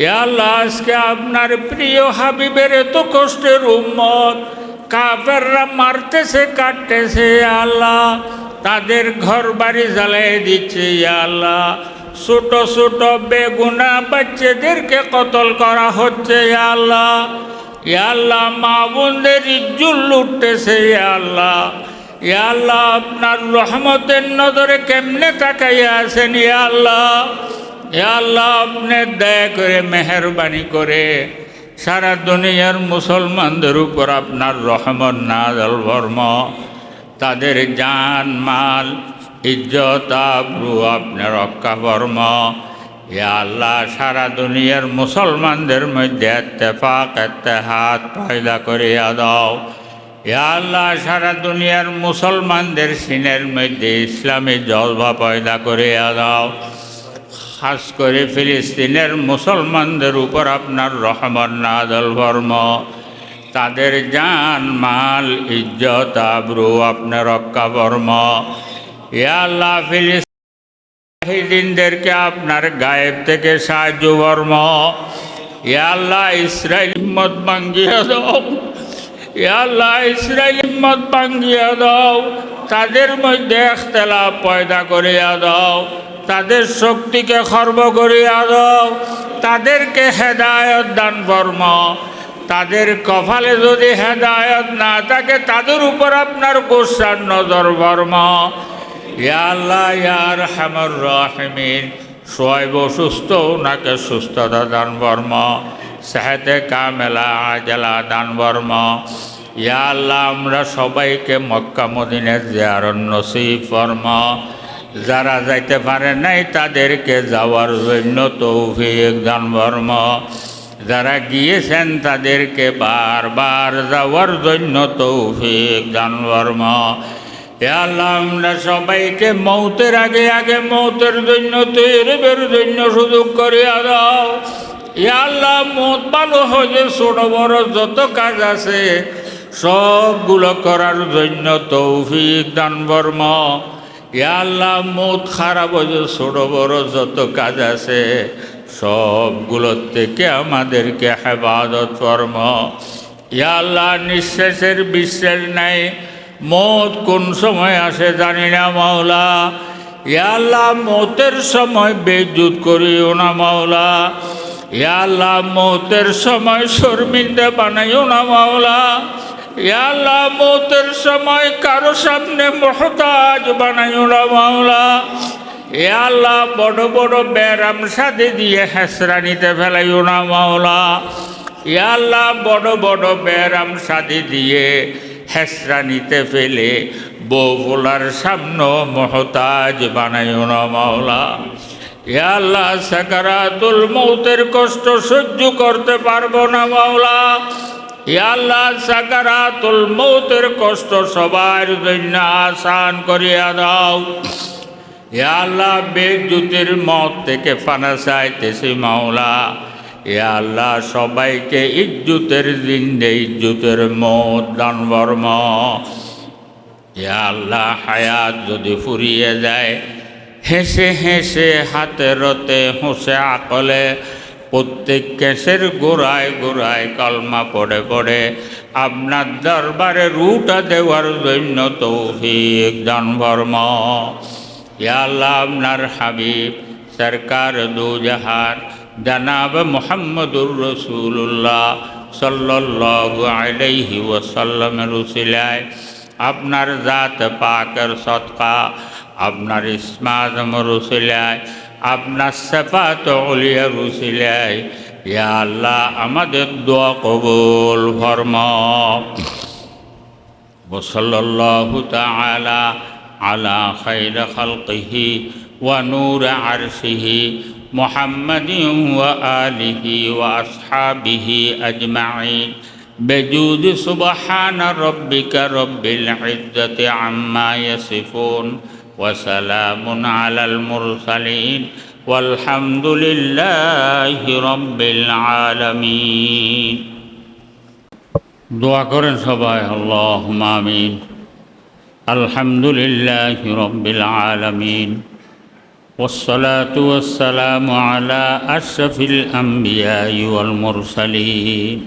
আজকে আপনার প্রিয় হাবিবের এত কষ্টের উম্মত, কাফেররা মারতেছে, কাটতেছে আল্লাহ। তাদের ঘর বাড়ি জ্বালাই দিচ্ছে আল্লাহ। ছোট ছোট বেগুনা বাচ্চাদেরকে কতল করা হচ্ছে আল্লাহ। আল্লাহ, মা বোনদের ইজ্জুল লুটতেছে আল্লাহ। আল্লাহ, আপনার রহমতের নজরে কেমনে তাকাইয়া আছেন আল্লাহ। ইয়া আল্লাহ আপনি দয়া করে মেহরবানি করে সারা দুনিয়ার মুসলমানদের উপর আপনার রহমত নাজল বর্ম তাদের জান, মাল, ইজ্জত, আবরু আপনার রক্ষা বর্ম ইয়া আল্লাহ সারা দুনিয়ার মুসলমানদের মধ্যে এত্তেফাক, এত্তেহাত পয়দা করিয়া দাও। ইয়া আল্লাহ সারা দুনিয়ার মুসলমানদের সিনের মধ্যে ইসলামী জলবা পয়দা করিয়া দাও। খাস করে ফিলিস্তিনের মুসলমানদের উপর আপনার রহমান নাদল বর্ম তাদের জান, মাল, ইজ্জত, আবরু আপনার রক্ষা বর্ম ইয়া আল্লাহ, ফিলিস্তিনদেরকে আপনার গায়েব থেকে সাহায্য বর্ম ইয়া আল্লাহ ইসরায়েল হিম্মত ভাঙ্গিয়া দাও। ইয়া আল্লাহ ইসরায়েল হিম্মত ভাঙ্গিয়া দাও। তাদের মধ্যে একতলা পয়দা করিয়া দাও। তাদের শক্তিকে খর্ব করিয়া দাও তাদেরকে হেদায়ত দান বর্ম তাদের কপালে যদি হেদায়ত না থাকে, তাদের উপর আপনার গোসার নজর বর্ম। ইয়া আল্লাহ ইয়ার হামর রাহমিন, সোয়াইব অসুস্থ ওনাকে সুস্থতা দান বর্ম সাহেতে কামেলা, আজলা দান বর্ম ইয়া আমরা সবাইকে মক্কা মদিনের জিয়ারণ নসিব বর্ম যারা যাইতে পারে নাই তাদেরকে যাওয়ার জন্য তৌফিক দান বর্ম যারা গিয়েছেন তাদেরকে বারবার যাওয়ার জন্য তৌফিক দান আল্লাহ, আমরা সবাইকে মৌতের আগে আগে মৌতের জন্য, তৈরিবের জন্য সুযোগ করিয়া দাও। আল্লাহ, মত ভালো হয়ে ছোট বড় যত কাজ আছে, সবগুলো করার জন্য তৌফিক দান ইয়া আল্লাহ মত খারাপ হয়ে ছোট বড় যত কাজ আছে, সবগুলোর থেকে আমাদেরকে হেফাজত কর্ম। ইয়া আল্লাহ, নিঃশ্বাসের বিশ্বাস নাই। মত কোন সময় আসে জানি না, মাওলা। ইয়া আল্লাহ, মতের সময় বেজুত করিও না, মাওলা। ইয়া আল্লাহ, মতের সময় শর্মিন্দা বানাইও না, মাওলা। আল্লাহ, মতের সময় কারও সামনে মহতাজ বানাইও না মাওলা। এ বড় বড় ব্যারাম সাদে দিয়ে হেসরানিতে ফেলাইও না মাওলা। এ আল্লাহ, বড় বড় ব্যারাম সাদে দিয়ে হেসরানিতে ফেলে বলার সামনে মহতাজ বানাইও না মাওলা। এ সাকারাতুল মৌতের কষ্ট সহ্য করতে পারব না মাওলা। আল্লাহ, সাকারাতুল মৌতের কষ্ট সবার জন্য আসান করিয়া দাও। এ আল্লাহ বেজুতির মত থেকে ফানা চাইতেছি মাওলা। এ আল্লাহ, সবাইকে ইজ্জুতের জিন্দে ইজ্জুতের মত দান বর্ম আল্লাহ, হায়াত যদি ফুরিয়ে যায়, হেসে হেসে হাতে রতে হোসে আকলে। প্রত্যেক কেসের গোড়ায় গোড়ায় কলমা পড়ে পড়ে। আপনার দরবারে রুটা দেওয়ার জন্য তৌফিক ইয়া আল্লাহ আপনার হাবিব, সরকার দু জাহার জনাব মোহাম্মদুর রসুল্লাহ সাল্লাল্লাহু আলাইহি ওয়াসাল্লামের উসিলায়। আপনার জাত পাকের সৎকা, আপনার ইসমাজম রসিলায় আপনার সেফাত অলিয়া রসিলায় ইয়া আল্লাহ আমাদের দোয়া কবুল ফরম ওসল্লাহু তাআলা على خير خلقه ونور عرشه محمد وآله وأصحابه أجمعين بجود سبحان ربك رب العزة عما يصفون وسلام على المرسلين والحمد لله رب العالمين دعا করেন সবাই اللهم آمين الحمد لله رب العالمين والصلاة والسلام على أشرف الأنبياء والمرسلين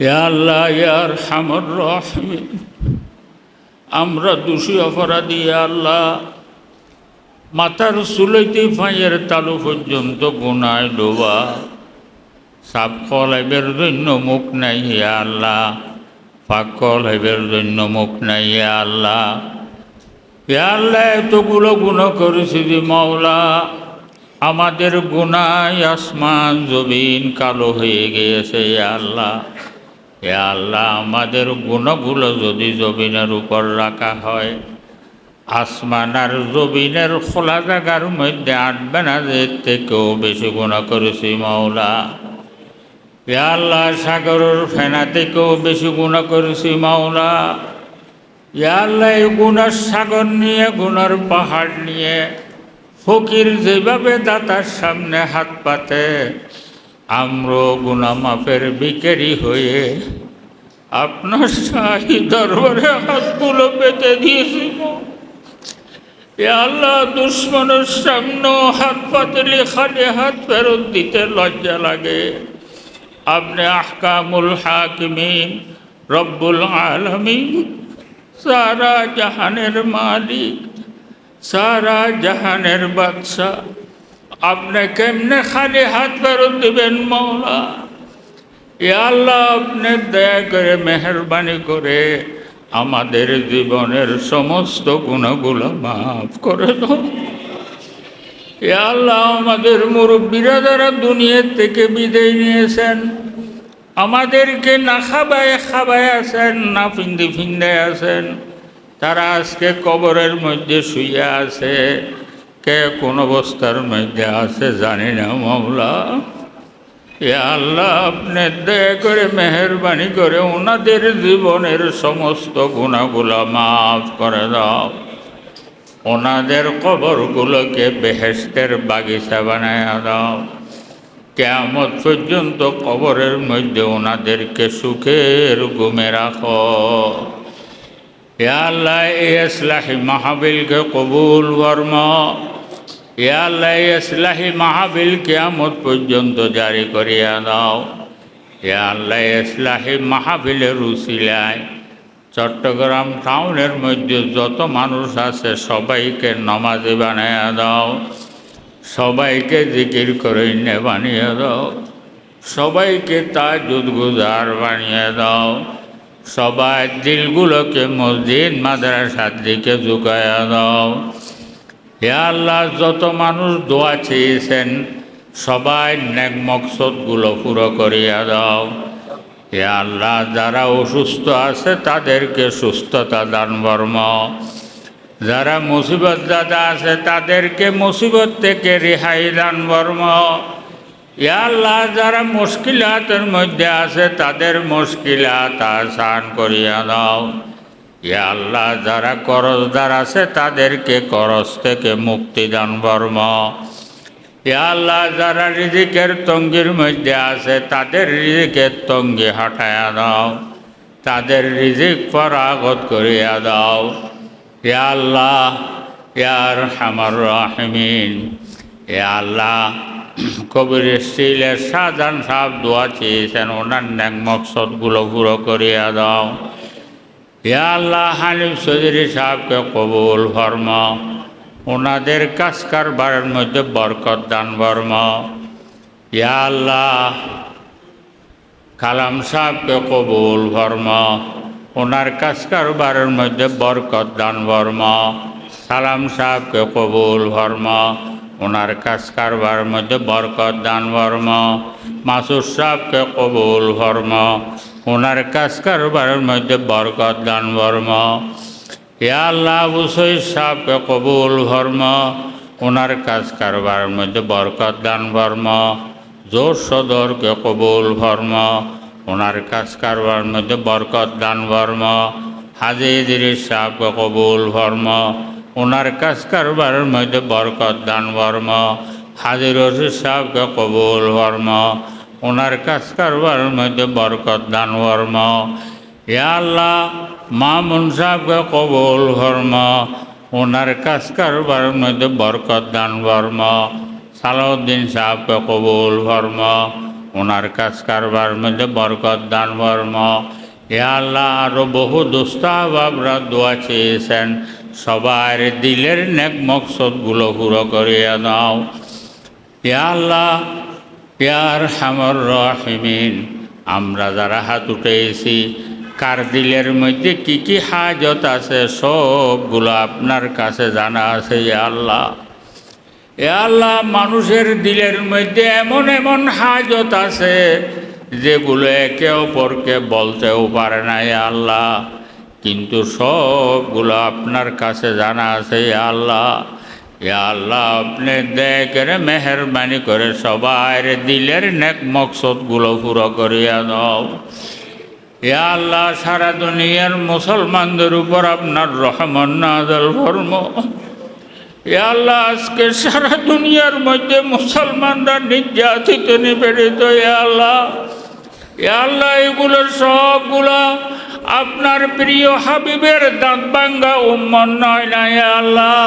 يا الله يا أرحم الراحمين আমরা দোষী অপরাধী, আল্লাহ। মাথার সুলইতে ফাঁয়ের তালু পর্যন্ত গুনায় ডোবা সাপ কলাইবের জন্য মুখ নাই ইয়া আল্লাহ। ফাঁক কলাইবের জন্য মুখ নাই ইয়া আল্লাহ। ইয়া আল্লাহ, এতগুলো গুণ করেছি যে মাওলা, আমাদের গুনায় আসমান জবিন কালো হয়ে গিয়েছে আল্লাহ। এ আল্লাহ, আমাদের গুণগুলো যদি জবিনের উপর রাখা হয়, আসমান আর জবিনের খোলা জায়গার মধ্যে আটবে না, যে থেকেও বেশি গুণ করেছি মাওলা। এ আল্লাহ, সাগরের ফেনা থেকেও বেশি গুণ করেছি মাওলা। এ আল্লাহ, এই গুণার সাগর নিয়ে, গুণার পাহাড় নিয়ে, ফকির যেভাবে দাতার সামনে হাত পাতে আমরো গুনামাপের বিকেরি হয়ে আপনার শাহী দরবারে হাতগুলো পেতে দিয়েছি আল্লাহ দুশ্মনের সামনে হাত পাতলে খালি হাত ফেরত দিতে লজ্জা লাগে। আপনি আহকামুল হাকিমিন, রব্বুল আলমিন, সারা জাহানের মালিক, সারা জাহানের বাদশাহ আপনি কেমনে খালি হাত ফেরত দিবেন মৌলা? এ আল্লাহ আপনি দয়া করে মেহরবানি করে আমাদের জীবনের সমস্ত গুণগুলো মাফ করে দাও। এ আল্লাহ আমাদের মুরব্বীরা যারা দুনিয়ার থেকে বিদায় নিয়েছেন, আমাদেরকে না খাবায় খাবায় আছেন, না ফিন্দে ফিন্দে আছেন, তারা আজকে কবরের মধ্যে শুয়ে আছে। কে কোন অবস্থার মধ্যে আছে জানি না মামলা এ আল্লাহ আপনি দয়া করে মেহরবানি করে ওনাদের জীবনের সমস্ত গুণাগুলো মাফ করে দাও। ওনাদের কবরগুলোকে বেহেস্তের বাগিচা বানায় দাও। কেমত পর্যন্ত কবরের মধ্যে ওনাদেরকে সুখের ঘুমে রাখো। আল্লাহ এ ইসলাহি মাহাবিলকে কবুল বর্ম। ইসলাহি মাহাবিল কেয়ামত পর্যন্ত জারি করিয়া দাও। এ আল্লাহ, ইসলাহি মাহাবিলের উসিলায় চট্টগ্রাম টাউনের মধ্যে যত মানুষ আছে সবাইকে নমাজে বানাইয়া দাও। সবাইকে জিকির করে নে বানিয়ে দাও। সবাইকে তাজুদ গুজার বানিয়ে দাও। সবাই দিলগুলোকে মসজিদ, মাদ্রাসার দিকে ঝুঁকাইয়া দাও। হে আল্লাহ, যত মানুষ দোয়া চেয়েছেন, সবাই নেক মকসদগুলো পুরো করিয়া দাও। হে আল্লাহ, যারা অসুস্থ আছে, তাদেরকে সুস্থতা দান বর্ম যারা মুসিবত দাদা আছে, তাদেরকে মুসিবত থেকে রেহাই দান বর্ম আল্লাহ, যারা মুশকিলাতের মধ্যে আছে, তাদের মুশকিলাত আসান করিয়া দাও। আল্লাহ, যারা করজদার আছে তাদেরকে করজ থেকে মুক্তি দান বর্ম ইয়া আল্লাহ, যারা রিজিকের তঙ্গির মধ্যে আছে তাদের রিজিকের তঙ্গি হটায়া দাও। তাদের রিজিক পরাগত করিয়া দাও। ইয়া আল্লাহ ইয়ার হামার রাহমিন। ইয়া আল্লাহ কবির স্টিলের সাজান সাহ দোয়া চেয়েছেন, ওনার ন্যাক মকসদগুলো পুরো করিয়া দাও। ইয়া আল্লাহ হানিফ চৌধুরী সাহেবকে কবুল ভর্ম ওনাদের কাজ কারবারের মধ্যে বরকত দান বর্ম ইয়া আল্লাহ কালাম সাহেবকে কবুল ভর্ম ওনার কাজ কারবারের মধ্যে বরকত দান বর্ম সালাম সাহেবকে কবুল ভর্ম ওনার কাজ কারবারের মধ্যে বরকত দান বর্ম মাসুর সাহেবকে কবুল ভর্ম ওনার কাজ কারবারের মধ্যে বরকত দান বর্ম। ইয়া আল্লাহ বুসই সাহেবকে কবুল ভর্ম ওনার কাজ কারবারের মধ্যে বরকত দান বর্ম। জোর সদরকে কবুল ভর্ম ওনার কাজ কারবারের মধ্যে বরকত দান বর্ম। হাজি ইদিরিস কবুল ভর্ম ওনার কাজ কারবারের মধ্যে বরকত দান বর্ম। হাজি রশিদ সাহেবকে কবুল ভর্ম ওনার কাজ কারবারের মধ্যে বরকত দান বর্ম। ইয়া আল্লাহ মামুন সাহেবকে কবুল ভর্ম ওনার কাজ কারবারের মধ্যে বরকত দান বর্ম। সালাউদ্দিন সাহেবকে কবুল ভর্ম ওনার কাজ কারবার মধ্যে বরকত দান বর্ম। এ আল্লাহ আরও বহু দুস্তাবাবরা দোয়া চেয়েছেন। সবার দিলের নেক মকসদগুলো পুরো করিয়া দাও। ইয়া আল্লাহ ইয়ার হামর রহিমিন, আমরা যারা হাত উঠেছি, কার দিলের মধ্যে কি কি হাজত আছে, সবগুলো আপনার কাছে জানা আছে, ইয়া আল্লাহ। এ আল্লাহ, মানুষের দিলের মধ্যে এমন এমন হাজত আছে, যেগুলো একে অপরকে বলতেও পারে না এ আল্লাহ। কিন্তু সবগুলো আপনার কাছে জানা আছে এ আল্লাহ। আল্লাহ, আপনি দেখে মেহরবানি করে সবার দিলের নেক মকসদগুলো পুরো করিয়া দাও। এ আল্লাহ, সারা দুনিয়ার মুসলমানদের উপর আপনার রহমান নাজল ফরম। এ আল্লাহ, আজকে সারা দুনিয়ার মধ্যে মুসলমানরা নির্যাতিত নিবেদিত এ আল্লাহ। এ আল্লাহ, এগুলো সবগুলো আপনার প্রিয় হাবিবের দাঁত ভাঙ্গা উম্মত নয় না এ আল্লাহ।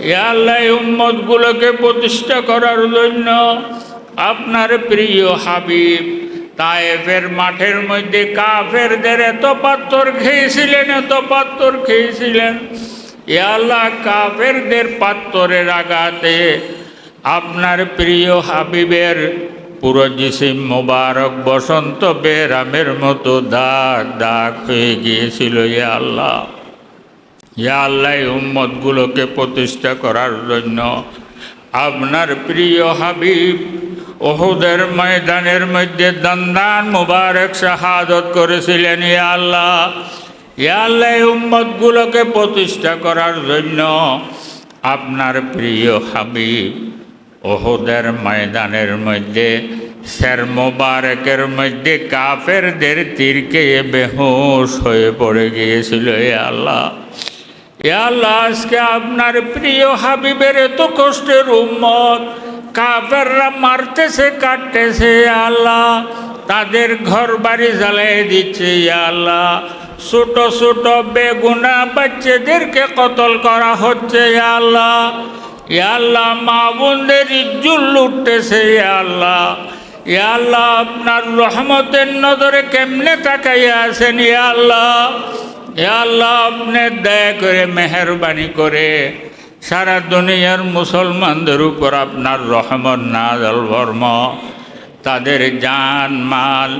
আল্লাহ উম্মতগুলোকে প্রতিষ্ঠা করার জন্য আপনার প্রিয় হাবিব, তায়েফের মাঠের মধ্যে কাফেরদের এত পাত্তর খেয়েছিলেন, এত পাত্তর খেয়েছিলেন। আল্লাহ কাফেরদের পাত্তরের আঘাতে আপনার প্রিয় হাবিবের পুরো জিসিম মোবারক বসন্ত বেরামের মতো দাগ দাগ হয়ে গিয়েছিল, এ আল্লাহ। ইয়া আল্লাহ উম্মতগুলোকে প্রতিষ্ঠা করার জন্য আপনার প্রিয় হাবিব ওহুদের ময়দানের মধ্যে দন্দান মুবারক শাহাদত করেছিলেন, ইয়া আল্লাহ। ইয়া আল্লাহ উম্মতগুলোকে প্রতিষ্ঠা করার জন্য আপনার প্রিয় হাবিব ওহুদের ময়দানের মধ্যে শের মোবারকের মধ্যে কাফেরদের তীরকে বেহুশ হয়ে পড়ে গিয়েছিল এ আল্লাহ। আজকে আপনার প্রিয় হাবিবের এত কষ্টের উম্মত, কাফেররা মারতেছে, কাটতেছে আল্লাহ। তাদের ঘর বাড়ি জ্বালাই দিচ্ছে আল্লাহ। ছোট ছোট বেগুনা বাচ্চাদেরকে কতল করা হচ্ছে আল্লাহ। আল্লাহ, মা বোনদের ইজ্জুল লুটতেছে আল্লাহ। আল্লাহ, আপনার রহমতের নজরে কেমনে তাকাইয়া আছেন আল্লাহ। আল্লাহ আপনি দয়া করে মেহরবানি করে সারা দুনিয়ার মুসলমানদের উপর আপনার রহমত নাজল ভর্ম তাদের জান, মাল,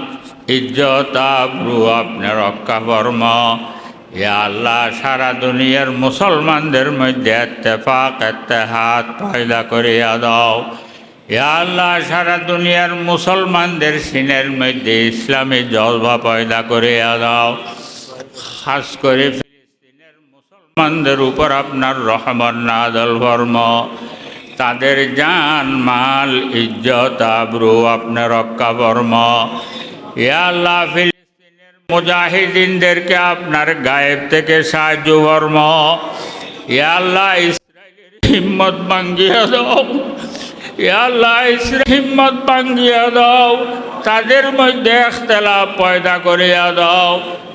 ইজ্জত, আবরু আপনার রক্ষা বর্ম এ আল্লাহ সারা দুনিয়ার মুসলমানদের মধ্যে এত্তেফাক এত্তেহাত পয়দা করিয়া দাও। এ আল্লাহ সারা দুনিয়ার মুসলমানদের সিনের মধ্যে ইসলামী জলভা পয়দা করিয়া দাও। খাস করে ফিলিস্তিনের মুসলমানদের উপর আপনার রহমান নাদল ভর্ম তাদের জান, মাল, ইজ্জত, আবরু, আপনার রক্ষা বর্ম এ আল্লাহ, ফিলিস্তিনের মুজাহিদিনদেরকে আপনার গায়েব থেকে সাহায্য বর্ম এ আল্লাহ, ইসরায়েলের হিম্মত ভাঙ্গিয়া দাও। এ আল্লাহ ইসরায়েল হিম্মত ভাঙ্গিয়া দাও। তাদের মধ্যে একতলা পয়দা করিয়া দাও।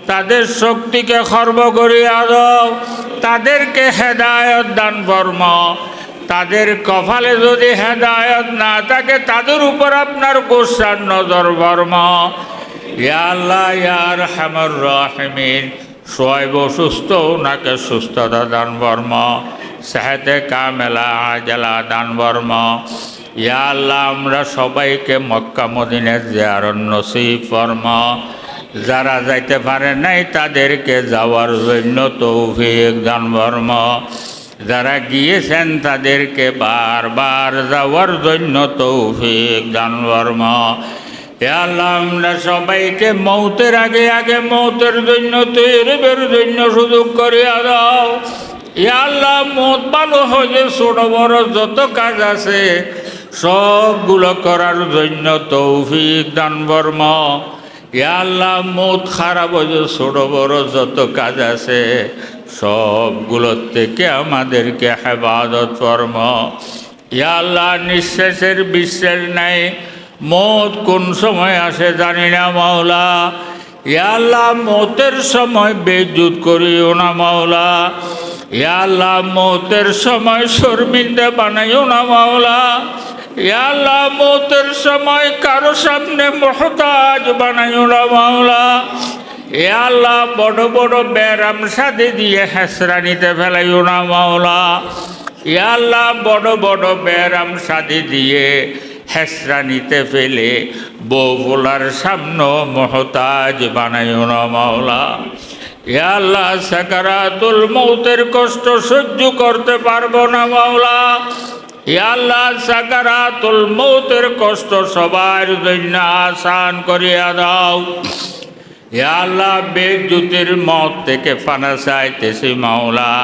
তাদের শক্তিকে খর্ব করিয়া দাও তাদেরকে হেদায়ত দান ফর্ম তাদের কপালে যদি হেদায়ত না থাকে, তাদের উপর আপনার গোসার নজর বর্ম। ইয়া আল্লাহ ইয়ার হেমর রহমিন। সোয়াইব অসুস্থ ওনাকে সুস্থতা দান বর্ম সেহেতে কামেলা আজলা দান বর্ম ইয়া আমরা সবাইকে মক্কা মদিনের জিয়ারন নসিব ফর্ম যারা যাইতে পারে নাই তাদেরকে যাওয়ার জন্য তৌফিক দান বর্ম যারা গিয়েছেন তাদেরকে বারবার যাওয়ার জন্য তৌফিক দান আল্লাহ, আমরা সবাইকে মৌতের আগে আগে মৌতের জন্য, তৈরিবের জন্য সুযোগ করিয়া দাও। আল্লাহ, মত ভালো হয়ে ছোট বড় যত কাজ আছে, সবগুলো করার জন্য তৌফিক দান বর্ম আল্লাহ মত খারাপ হয়েছে ছোট বড় যত কাজ আছে, সবগুলোর থেকে আমাদেরকে হেফাজত ফর্ম। আল্লাহ, নিঃশ্বাসের বিশ্বাস নাই। মত কোন সময় আসে জানি না, মাওলা। আল্লাহ, মতের সময় বেজুত করিও না, মাওলা। আল্লাহ, মৌতের সময় শর্মিন্দা বানাইও না, মাওলা। আল্লাহ, মৌতের সময় কারও সামনে মহতাজ বানাইও না মাওলা। এ আল্লাহ, বড় বড় ব্যারাম সাদে দিয়ে হেসরানিতে ফেলাইও না মাওলা। এ আল্লাহ, বড় বড় ব্যারাম সাদে দিয়ে হেসরানিতে ফেলে বলার সামনে মহতাজ বানাইও না মাওলা। এ আল্লাহ, সাকারাতুল মৌতের কষ্ট সহ্য করতে পারব না মাওলা। আল্লাহ, সাকারাতুল কষ্ট সবার জন্য আসান করিয়া দাও। এ আল্লাহ বেজ্যুতির মত থেকে ফানা চাইতেছি মাওলা।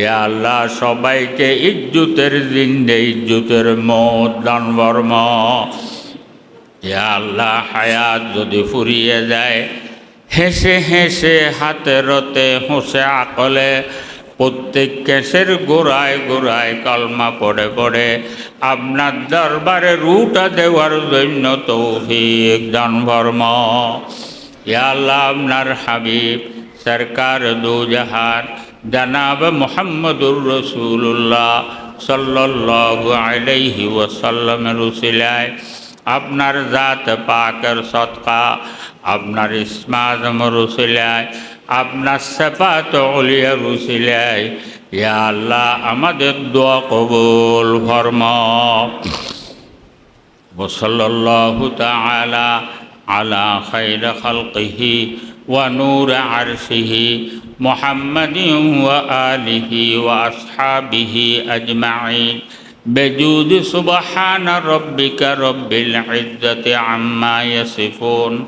এ আল্লাহ, সবাইকে ইজ্জুতের জিন্দে ইজ্জুতের মত দান বর্ম। এ আল্লাহ, হায়াত যদি ফুরিয়ে যায়, হেসে হেসে হাতে রতে হোসে আকলে। প্রত্যেক কেসের গোড়ায় গোড়ায় কলমা পড়ে পড়ে। আপনার দরবারে রুটা দেওয়ার জন্য তৌফিক দান আল্লাহ, আপনার হাবিব, সরকার দু জাহার জনাব মোহাম্মদুর রসুল্লাহ সাল্লাল্লাহু আলাইহি ওয়াসাল্লামের উসিলায়। আপনার জাত পাকের সৎকা, আপনার ইসমাজম রসিলায় আপনার সেফাত অলিয়া রসিলায় ইয়া আল্লাহ আমাদের দোয়া কবুল ফরম وصلى الله تعالى على خير خلقه ونور عرشه محمد وآله وأصحابه أجمعين بجود سبحان ربك رب العزة عما يصفون